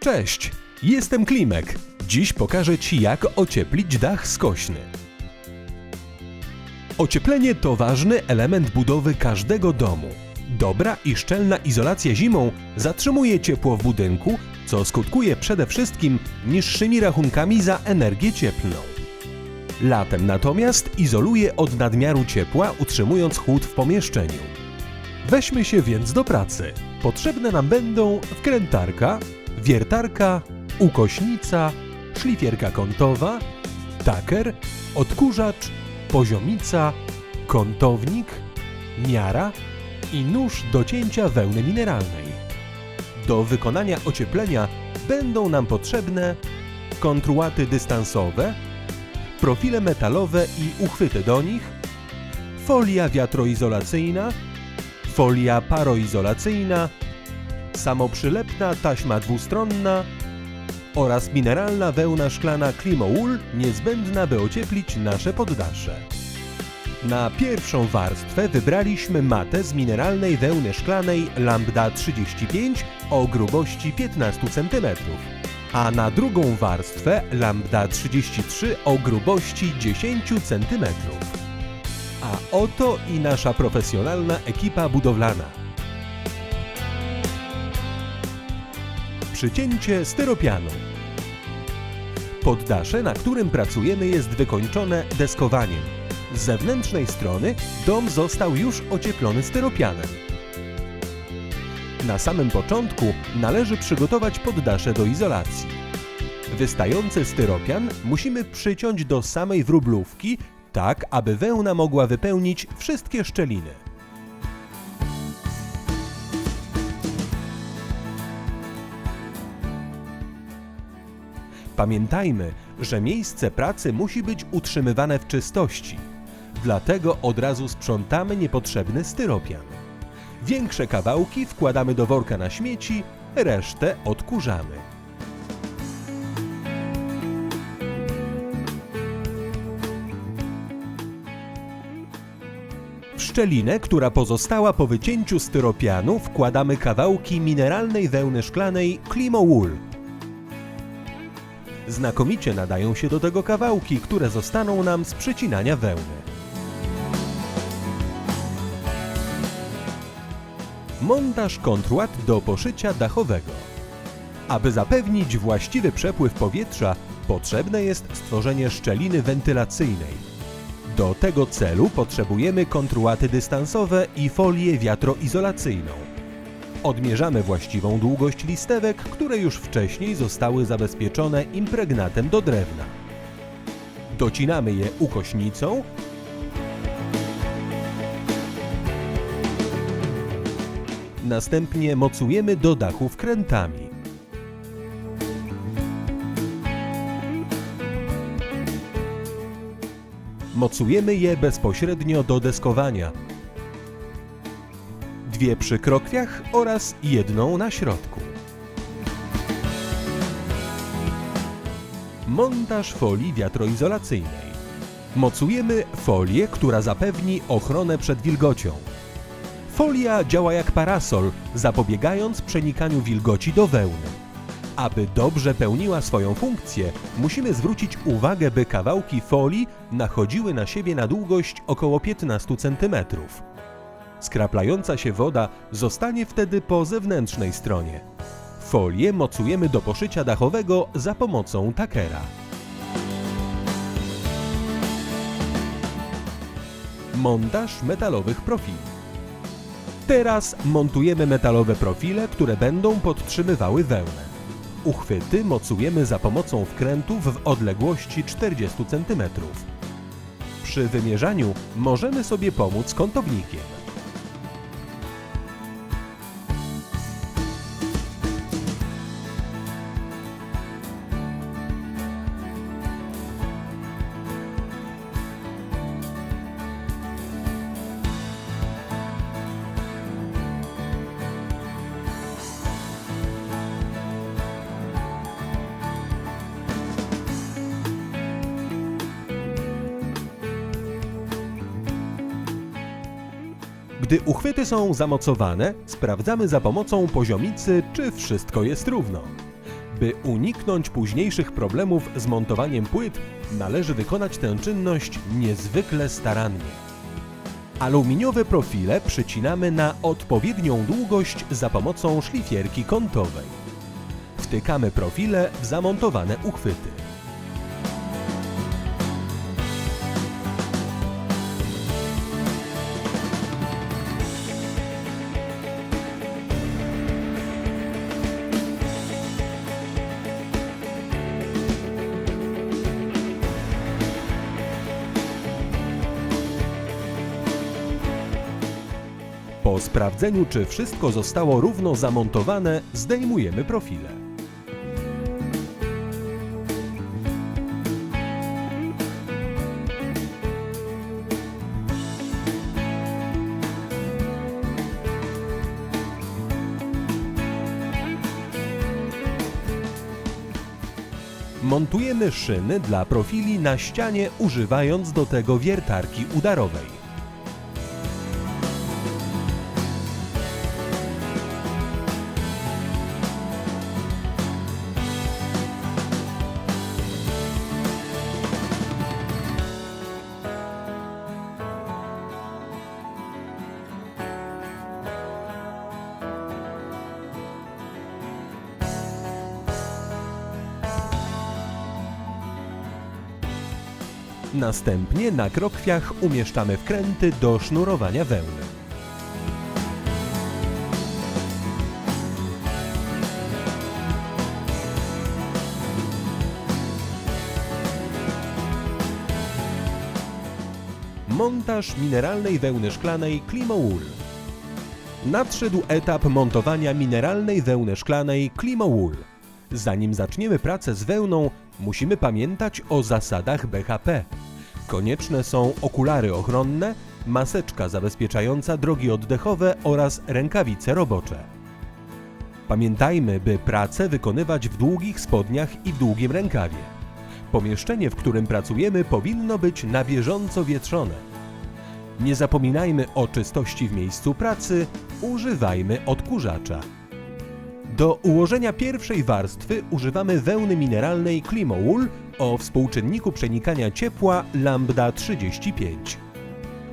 Cześć, jestem Klimek. Dziś pokażę Ci, jak ocieplić dach skośny. Ocieplenie to ważny element budowy każdego domu. Dobra i szczelna izolacja zimą zatrzymuje ciepło w budynku, co skutkuje przede wszystkim niższymi rachunkami za energię cieplną. Latem natomiast izoluje od nadmiaru ciepła, utrzymując chłód w pomieszczeniu. Weźmy się więc do pracy. Potrzebne nam będą wkrętarka, wiertarka, ukośnica, szlifierka kątowa, taker, odkurzacz, poziomica, kątownik, miara i nóż do cięcia wełny mineralnej. Do wykonania ocieplenia będą nam potrzebne kontrułaty dystansowe, profile metalowe i uchwyty do nich, folia wiatroizolacyjna, folia paroizolacyjna, samoprzylepna taśma dwustronna oraz mineralna wełna szklana Climowool niezbędna, by ocieplić nasze poddasze. Na pierwszą warstwę wybraliśmy matę z mineralnej wełny szklanej Lambda 35 o grubości 15 cm, a na drugą warstwę Lambda 33 o grubości 10 cm. A oto i nasza profesjonalna ekipa budowlana. Przycięcie styropianu. Poddasze, na którym pracujemy, jest wykończone deskowaniem. Z zewnętrznej strony dom został już ocieplony styropianem. Na samym początku należy przygotować poddasze do izolacji. Wystający styropian musimy przyciąć do samej wróblówki, tak aby wełna mogła wypełnić wszystkie szczeliny. Pamiętajmy, że miejsce pracy musi być utrzymywane w czystości. Dlatego od razu sprzątamy niepotrzebny styropian. Większe kawałki wkładamy do worka na śmieci, resztę odkurzamy. W szczelinę, która pozostała po wycięciu styropianu, wkładamy kawałki mineralnej wełny szklanej Climowool. Znakomicie nadają się do tego kawałki, które zostaną nam z przecinania wełny. Montaż kontruat do poszycia dachowego. Aby zapewnić właściwy przepływ powietrza, potrzebne jest stworzenie szczeliny wentylacyjnej. Do tego celu potrzebujemy kontruaty dystansowe i folię wiatroizolacyjną. Odmierzamy właściwą długość listewek, które już wcześniej zostały zabezpieczone impregnatem do drewna. Docinamy je ukośnicą Następnie mocujemy do dachu wkrętami. Mocujemy je bezpośrednio do deskowania. Dwie przy krokwiach oraz jedną na środku. Montaż folii wiatroizolacyjnej. Mocujemy folię, która zapewni ochronę przed wilgocią. Folia działa jak parasol, zapobiegając przenikaniu wilgoci do wełny. Aby dobrze pełniła swoją funkcję, musimy zwrócić uwagę, by kawałki folii nachodziły na siebie na długość około 15 cm. Skraplająca się woda zostanie wtedy po zewnętrznej stronie. Folię mocujemy do poszycia dachowego za pomocą takera. Montaż metalowych profili. Teraz montujemy metalowe profile, które będą podtrzymywały wełnę. Uchwyty mocujemy za pomocą wkrętów w odległości 40 cm. Przy wymierzaniu możemy sobie pomóc kątownikiem. Gdy uchwyty są zamocowane, sprawdzamy za pomocą poziomicy, czy wszystko jest równo. By uniknąć późniejszych problemów z montowaniem płyt, należy wykonać tę czynność niezwykle starannie. Aluminiowe profile przycinamy na odpowiednią długość za pomocą szlifierki kątowej. Wtykamy profile w zamontowane uchwyty. Po sprawdzeniu, czy wszystko zostało równo zamontowane, zdejmujemy profile. Montujemy szyny dla profili na ścianie używając do tego wiertarki udarowej. Następnie na krokwiach umieszczamy wkręty do sznurowania wełny. Montaż mineralnej wełny szklanej Climowool. Nadszedł etap montowania mineralnej wełny szklanej Climowool. Zanim zaczniemy pracę z wełną, musimy pamiętać o zasadach BHP. Konieczne są okulary ochronne, maseczka zabezpieczająca drogi oddechowe oraz rękawice robocze. Pamiętajmy, by pracę wykonywać w długich spodniach i w długim rękawie. Pomieszczenie, w którym pracujemy, powinno być na bieżąco wietrzone. Nie zapominajmy o czystości w miejscu pracy, używajmy odkurzacza. Do ułożenia pierwszej warstwy używamy wełny mineralnej Climowool o współczynniku przenikania ciepła lambda 35.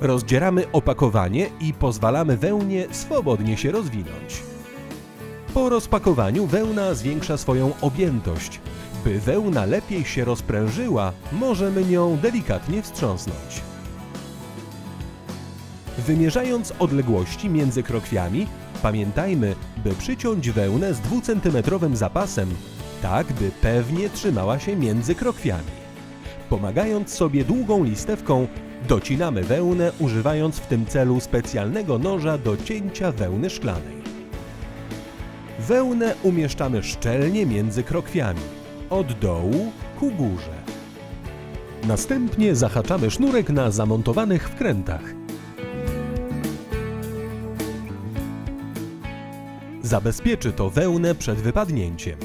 Rozdzieramy opakowanie i pozwalamy wełnie swobodnie się rozwinąć. Po rozpakowaniu wełna zwiększa swoją objętość. By wełna lepiej się rozprężyła, możemy nią delikatnie wstrząsnąć. Wymierzając odległości między krokwiami, pamiętajmy, by przyciąć wełnę z 2-centymetrowym zapasem, tak by pewnie trzymała się między krokwiami. Pomagając sobie długą listewką, docinamy wełnę używając w tym celu specjalnego noża do cięcia wełny szklanej. Wełnę umieszczamy szczelnie między krokwiami, od dołu ku górze. Następnie zahaczamy sznurek na zamontowanych wkrętach. Zabezpieczy to wełnę przed wypadnięciem.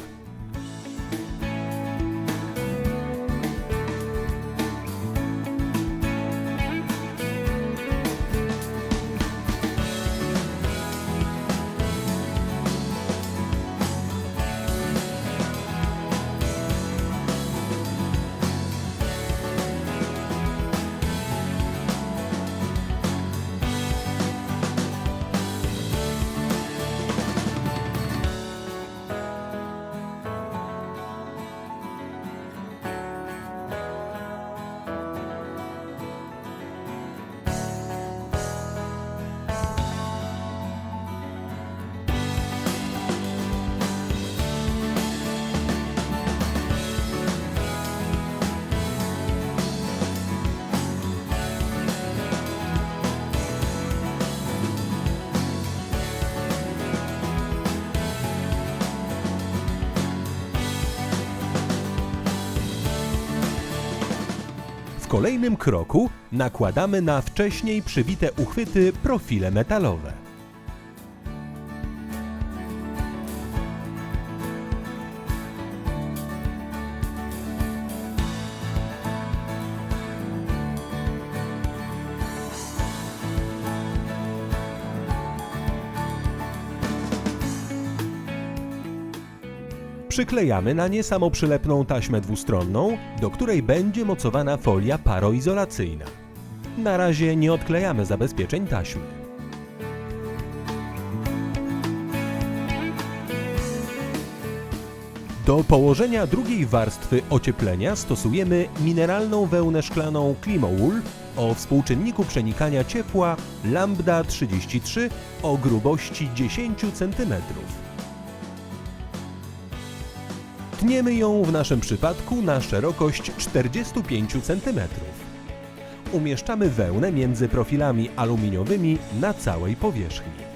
Kolejnym kroku nakładamy na wcześniej przybite uchwyty profile metalowe. Przyklejamy na nie samoprzylepną taśmę dwustronną, do której będzie mocowana folia paroizolacyjna. Na razie nie odklejamy zabezpieczeń taśmy. Do położenia drugiej warstwy ocieplenia stosujemy mineralną wełnę szklaną Climowool o współczynniku przenikania ciepła lambda 33 o grubości 10 cm. Tniemy ją w naszym przypadku na szerokość 45 cm. Umieszczamy wełnę między profilami aluminiowymi na całej powierzchni.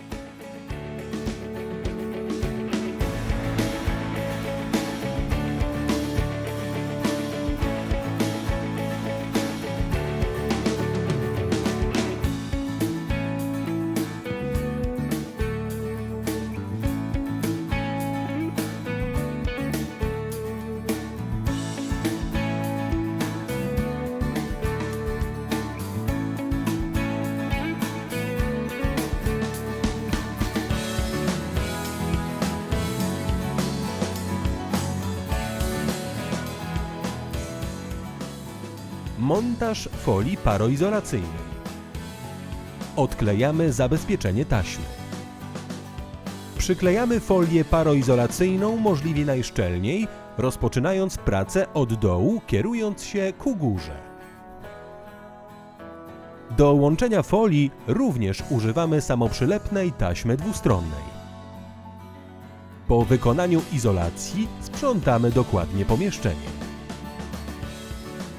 Montaż folii paroizolacyjnej. Odklejamy zabezpieczenie taśmy. Przyklejamy folię paroizolacyjną możliwie najszczelniej, rozpoczynając pracę od dołu, kierując się ku górze. Do łączenia folii również używamy samoprzylepnej taśmy dwustronnej. Po wykonaniu izolacji sprzątamy dokładnie pomieszczenie.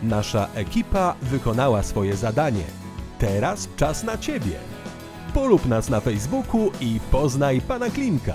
Nasza ekipa wykonała swoje zadanie. Teraz czas na Ciebie. Polub nas na Facebooku i poznaj Pana Klimka.